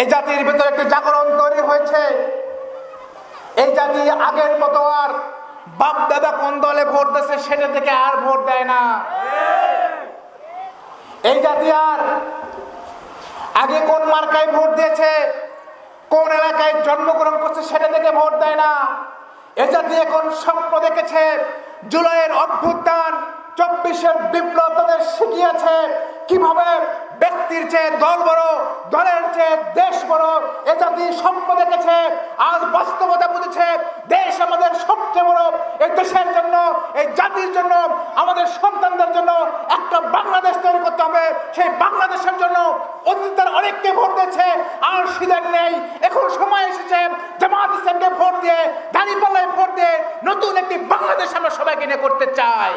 এই জাতির ভিতরে একটি জাগরণ তৈরি হয়েছে। এই জাতি আগের মতো আর বাপ দাদা কোন দলে ভোট দিচ্ছে সেটা থেকে আর ভোট দেয় না। এই জাতি আর আগে কোন মার্কায় ভোট দিয়েছে, কোন এলাকায় জন্মগ্রহণ করছে সেটা থেকে ভোট দেয় না। এ জাতি এখন স্বপ্ন দেখেছে, জুলাইয়ের অভ্যুত্থান, চব্বিশের বিপ্লব তাদের শিখিয়েছে, কীভাবে ব্যক্তির চেয়ে দল বড়, দলের চেয়ে দেশ বড়, এ জাতি স্বপ্ন দেখেছে, আজ বাস্তবতা বুঝেছে, দেশ আমাদের সবচেয়ে বড়। এই দেশের জন্য, এই জাতির জন্য, আমাদের সন্তানদের জন্য একটা বাংলাদেশ তৈরি করতে হবে। সেই বাংলাদেশের জন্য অতীতের অনেককে ভোট দিয়েছে, আর সিদ্ধান্ত নেই। এখন সময় এসেছে, জামাত ইসলামকে ভোট দিয়ে, দাঁড়িপাল্লায় ভোট দিয়ে নতুন একটি বাংলাদেশ আমরা সবাইকে নিয়ে করতে চাই।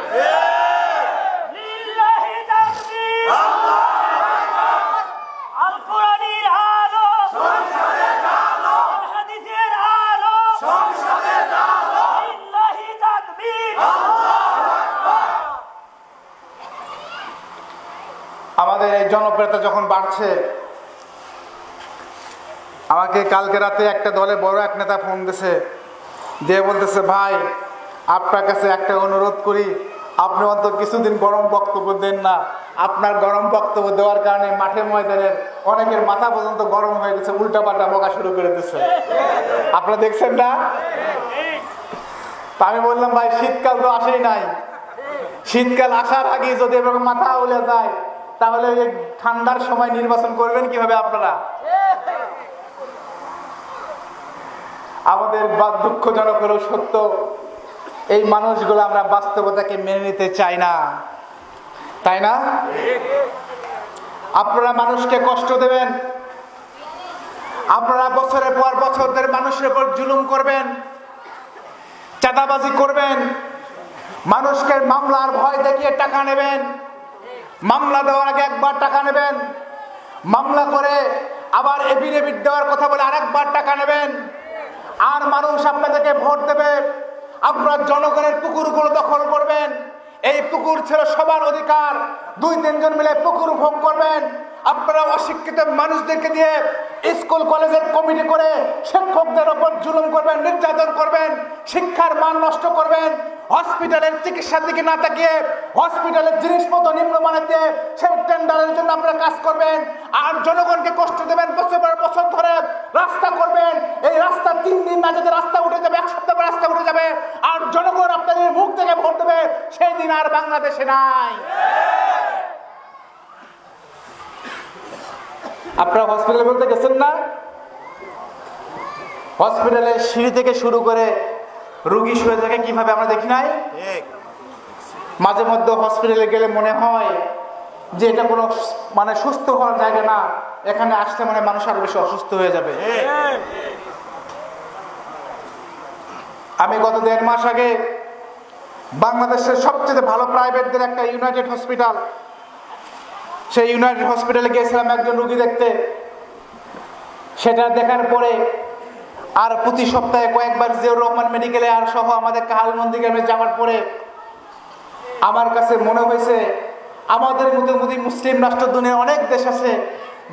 আমাদের এই জনপ্রিয়তা যখন বাড়ছে, আমাকে কালকে রাতে একটা দলে বড় এক নেতা ফোন দিছে, দিয়ে বলতেছে, ভাই, আপনার কাছে একটা অনুরোধ করি, আপনি অন্তত কিছুদিন গরম বক্তব্য দেন না। আপনার গরম বক্তব্য দেওয়ার কারণে মাঠে ময়দানের অনেকের মাথা পর্যন্ত গরম হয়ে গেছে, উল্টাপাল্টা বকা শুরু করে দিচ্ছে আপনারা দেখছেন না? আমি বললাম, ভাই, শীতকাল তো আসেই নাই। শীতকাল আসার আগে যদি এরকম মাথা উলে যায় তাহলে ঠান্ডার সময় নির্বাচন করবেন কীভাবে আপনারা? আমাদের বা দুঃখজনক হলেও সত্য, এই মানুষগুলো আমরা বাস্তবতাকে মেনে নিতে চাই না। তাই না? আপনারা মানুষকে কষ্ট দেবেন। আপনারা বছরের পর বছর ধরে মানুষের উপর জুলুম করবেন, চাঁদাবাজি করবেন, মানুষকে মামলার ভয় দেখিয়ে টাকা নেবেন। মামলা দেওয়ার আগে একবার টাকা নেবেন। মামলা করে আবার এফিডেভিট দেওয়ার কথা বলে আরেকবার টাকা নেবেন। আর মানুষ আপনাদেরকে ভোট দেবে। আপনার জনগণের পুকুরগুলো দখল করবেন। এই পুকুর ছিল সবার অধিকার। দুই তিনজন মিলে পুকুর ভোগ করবেন। আপনারা অশিক্ষিত মানুষদেরকে দিয়ে স্কুল, কলেজের কমিটি করে শিক্ষকদের ওপর জুলুম করবেন, নির্যাতন করবেন, শিক্ষার মান নষ্ট করবেন, হসপিটালের চিকিৎসার দিকে না তাকিয়ে হসপিটালের জিনিসপত্র নিম্নমানের দিয়ে সেই টেন্ডারের জন্য আপনারা কাজ করবেন, আর জনগণকে কষ্ট দেবেন, বছর পর বছর ধরে রাস্তা করবেন, এই রাস্তা তিন দিন না যদি রাস্তা উঠে যাবে, এক সপ্তাহ রাস্তা উঠে যাবে, আর জনগণ আপনাদের মুখ থেকে ভোট দেবে, সেই দিন আর বাংলাদেশে নাই। আপনারা হসপিটালে বলতে গেছেন না? হসপিটালে সিঁড়ি থেকে শুরু করে রুগী শুয়ে থাকে কীভাবে আমরা দেখি নাই? মাঝে মধ্যে হসপিটালে গেলে মনে হয় যে এটা কোনো মানে সুস্থ হওয়ার জায়গা না। এখানে আসতে মানে মানুষ আরও বেশি অসুস্থ হয়ে যাবে। আমি গত দেড় মাস আগে বাংলাদেশের সবচেয়ে ভালো প্রাইভেটদের একটা ইউনাইটেড হসপিটাল সেই ইউনাইটেড হসপিটালে গিয়েছিলাম একজন রুগী দেখতে। সেটা দেখার পরে আর প্রতি সপ্তাহে কয়েকবার জিয়াউর রহমান মেডিকেলে আর সহ আমাদের কাহালমন্দি গ্রামে যাওয়ার পরে আমার কাছে মনে হয়েছে, আমাদের মধ্যে মুসলিম রাষ্ট্র দুনিয়ার অনেক দেশ আছে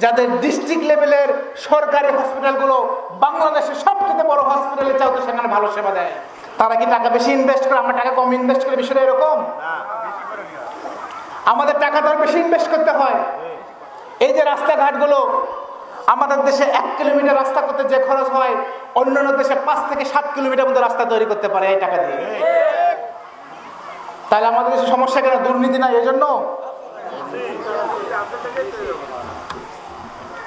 যাদের ডিস্ট্রিক্ট লেভেলের সরকারি হসপিটালগুলো বাংলাদেশের সবচেয়ে বড় হসপিটালে চাও তো সেখানে ভালো সেবা দেয়। তারা কি টাকা বেশি ইনভেস্ট করে? আমরা টাকা কম ইনভেস্ট করে? বিষয়টা এরকম? আমাদের টাকা তো বেশি ইনভেস্ট করতে হয়। এই যে রাস্তাঘাটগুলো, আমাদের দেশে এক কিলোমিটার রাস্তা করতে যে খরচ হয়, অন্যান্য দেশে পাঁচ থেকে সাত কিলোমিটার মধ্যে রাস্তা তৈরি করতে পারে এই টাকা দিয়ে। তাহলে আমাদের দেশে সমস্যা কেন? দুর্নীতি না এই জন্য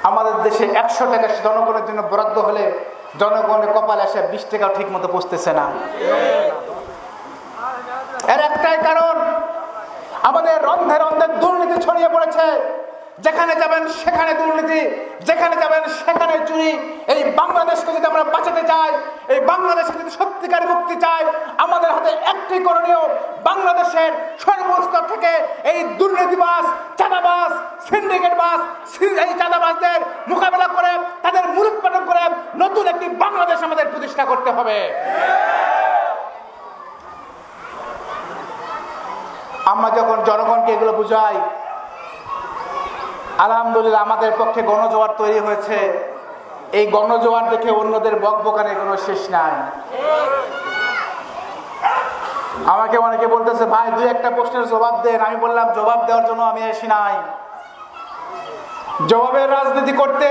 আমাদের দেশে একশো টাকা জনগণের জন্য বরাদ্দ হলে জনগণের কপাল এসে বিশ টাকা ঠিক মতো পৌঁছতেছে না। ছড়িয়ে পড়েছে। যেখানে যাবেন সেখানে দুর্নীতি, যেখানে যাবেন সেখানে চুরি। এই বাংলাদেশকে যদি আমরা বাঁচাতে চাই, এই বাংলাদেশে যদি সত্যিকার মুক্তি চাই, আমাদের হাতে একটি করণীয়, বাংলাদেশের সর্বস্তর থেকে এই দুর্নীতিবাস চাঁদাবাস সিন্ডিকেট বাস এই চাঁদাবাসদের মোকাবেলা করে, তাদের মূল উৎপাদন করে নতুন একটি বাংলাদেশ আমাদের প্রতিষ্ঠা করতে হবে। আমরা যখন জনগণকে এগুলো বুঝাই আলহামদুলিল্লাহ, আমাদের পক্ষে গণজোয়ার তৈরি হয়েছে। এই গণজোয়ার দেখে অন্যদের বক বকানের কোনো শেষ নাই। আমাকে অনেকে বলতেছে, ভাই, দুই একটা প্রশ্নের জবাব দেন। আমি বললাম, জবাব দেওয়ার জন্য আমি আসি নাই। জবাবের রাজনীতি করতে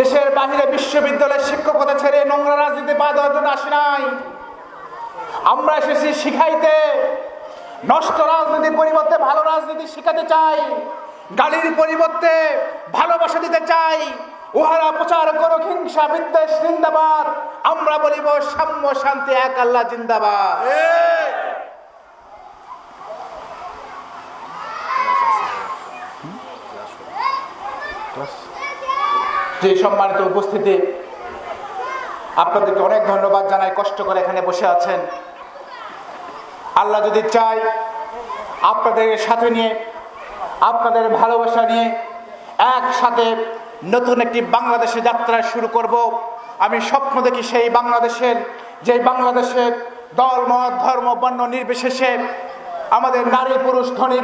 দেশের বাহিরে বিশ্ববিদ্যালয়ের শিক্ষকতা ছেড়ে নোংরা রাজনীতি পা দেওয়ার জন্য আসি নাই। আমরা এসেছি শিখাইতে, নষ্ট রাজনীতির পরিবর্তে ভালো রাজনীতি শিখাতে চাই। গালির পরিবর্তে ভালোবাসা দিতে চাই। উহারা প্রচার করো হিংসা, বিদ্বেষ জিন্দাবাদ আমরা বলিব সাম্য, শান্তি, এক আল্লাহ, জিন্দাবাদ। যে সম্মানিত উপস্থিতি, আপনাদেরকে অনেক ধন্যবাদ জানাই, কষ্ট করে এখানে বসে আছেন। আল্লাহ যদি চাই আপনাদের সাথে নিয়ে আপনাদের ভালোবাসা নিয়ে একসাথে নতুন একটি বাংলাদেশে যাত্রা শুরু করব। আমি স্বপ্ন দেখি সেই বাংলাদেশের, যে বাংলাদেশের দল, মত, ধর্ম, বর্ণ নির্বিশেষে আমাদের নারী, পুরুষ, ধনী,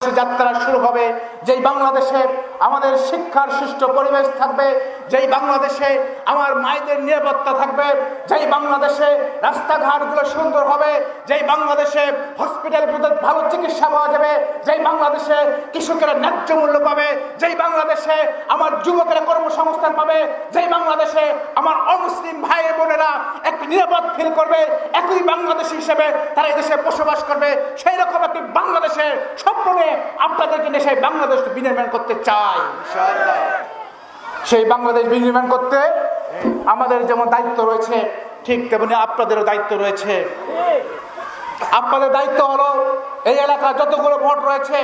যাত্রা শুরু হবে। যেই বাংলাদেশে আমাদের শিক্ষার সুষ্ঠু পরিবেশ থাকবে, যেই বাংলাদেশে আমার মায়েদের নিরাপত্তা থাকবে, যেই বাংলাদেশে রাস্তাঘাটগুলো সুন্দর হবে, যেই বাংলাদেশে হসপিটালগুলোতে ভালো চিকিৎসা পাওয়া যাবে, যেই বাংলাদেশে কৃষকেরা ন্যায্য মূল্য পাবে, যেই বাংলাদেশে আমার যুবকেরা কর্মসংস্থান পাবে, যেই বাংলাদেশে আমার অমুসলিম ভাই বোনেরা একটি নিরাপদ ফিল করবে, একই বাংলাদেশ হিসেবে তারা এই দেশে বসবাস করবে সেই রকম একটি বাংলাদেশের স্বপ্ন নিয়ে আপনাদেরকে নিয়ে সেই বাংলাদেশ বিনির্মাণ করতে চাই সেই বাংলাদেশ বিনির্মাণ করতে আমাদের যেমন দায়িত্ব রয়েছে, ঠিক তেমনি আপনাদেরও দায়িত্ব রয়েছে। আপনাদের দায়িত্ব হলো এই এলাকার যতগুলো ভোট রয়েছে,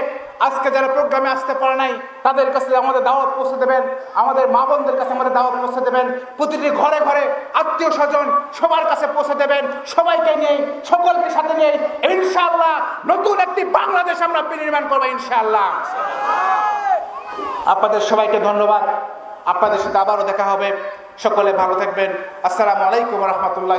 আজকে যারা প্রোগ্রামে আসতে পারে নাই, তাদের কাছে আমাদের দাওয়াত পৌঁছে দেবেন, আমাদের মা বোনদের কাছে আমাদের দাওয়াত পৌঁছে দেবেন, প্রতিটি ঘরে ঘরে আত্মীয় স্বজন সবার কাছে পৌঁছে দেবেন, সবাইকে নিয়ে, সকলকে সাথে নিয়ে, ইনশাআল্লাহ নতুন একটি বাংলাদেশ আমরা বিনির্মাণ করব ইনশাআল্লাহ। আপনাদের সবাইকে ধন্যবাদ। আপনাদের সাথে আবারও দেখা হবে। সকলে ভালো থাকবেন। আসসালামু আলাইকুম রহমতুল্লাহ